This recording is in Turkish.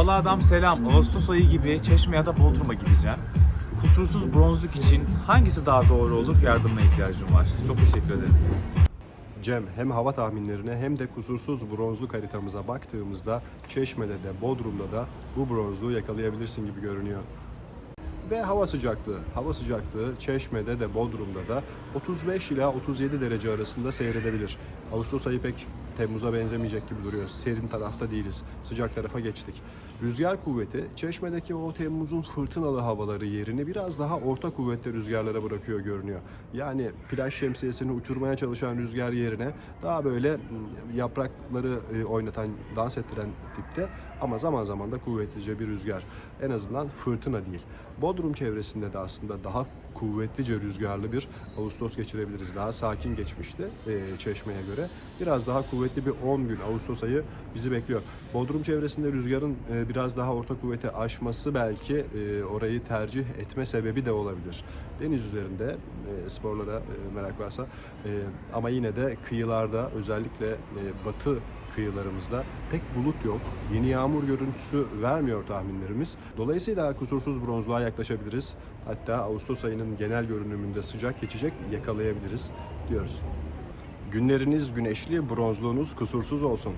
Havalı adam selam. Ağustos ayı gibi Çeşme ya da Bodrum'a gideceğim. Kusursuz bronzluk için hangisi daha doğru olur? Yardımına ihtiyacım var. Çok teşekkür ederim. Cem hem hava tahminlerine hem de kusursuz bronzluk haritamıza baktığımızda Çeşme'de de Bodrum'da da bu bronzluğu yakalayabilirsin gibi görünüyor. Ve hava sıcaklığı. Hava sıcaklığı Çeşme'de de Bodrum'da da 35 ila 37 derece arasında seyredebilir. Ağustos ayı pek Temmuz'a benzemeyecek gibi duruyor. Serin tarafta değiliz. Sıcak tarafa geçtik. Rüzgar kuvveti Çeşme'deki o Temmuz'un fırtınalı havaları yerini biraz daha orta kuvvetli rüzgarlara bırakıyor görünüyor. Yani plaj şemsiyesini uçurmaya çalışan rüzgar yerine daha böyle yaprakları e, oynatan, dans ettiren tipte ama zaman zaman da kuvvetlice bir rüzgar. En azından fırtına değil. Bodrum çevresinde de aslında daha kuvvetlice rüzgarlı bir Ağustos geçirebiliriz. Daha sakin geçmişti e, Çeşme'ye göre. Biraz daha kuvvetli bir 10 gün Ağustos ayı bizi bekliyor. Bodrum çevresinde rüzgarın e, biraz daha orta kuvveti aşması belki e, orayı tercih etme sebebi de olabilir. Deniz üzerinde e, sporlara e, merak varsa e, ama yine de kıyılarda özellikle e, batı kıyılarımızda pek bulut yok. Yeni yağmur görüntüsü vermiyor tahminlerimiz. Dolayısıyla kusursuz bronzluğa yaklaşabiliriz. Hatta Ağustos ayının genel görünümünde sıcak geçecek yakalayabiliriz diyoruz. Günleriniz güneşli, bronzluğunuz kusursuz olsun.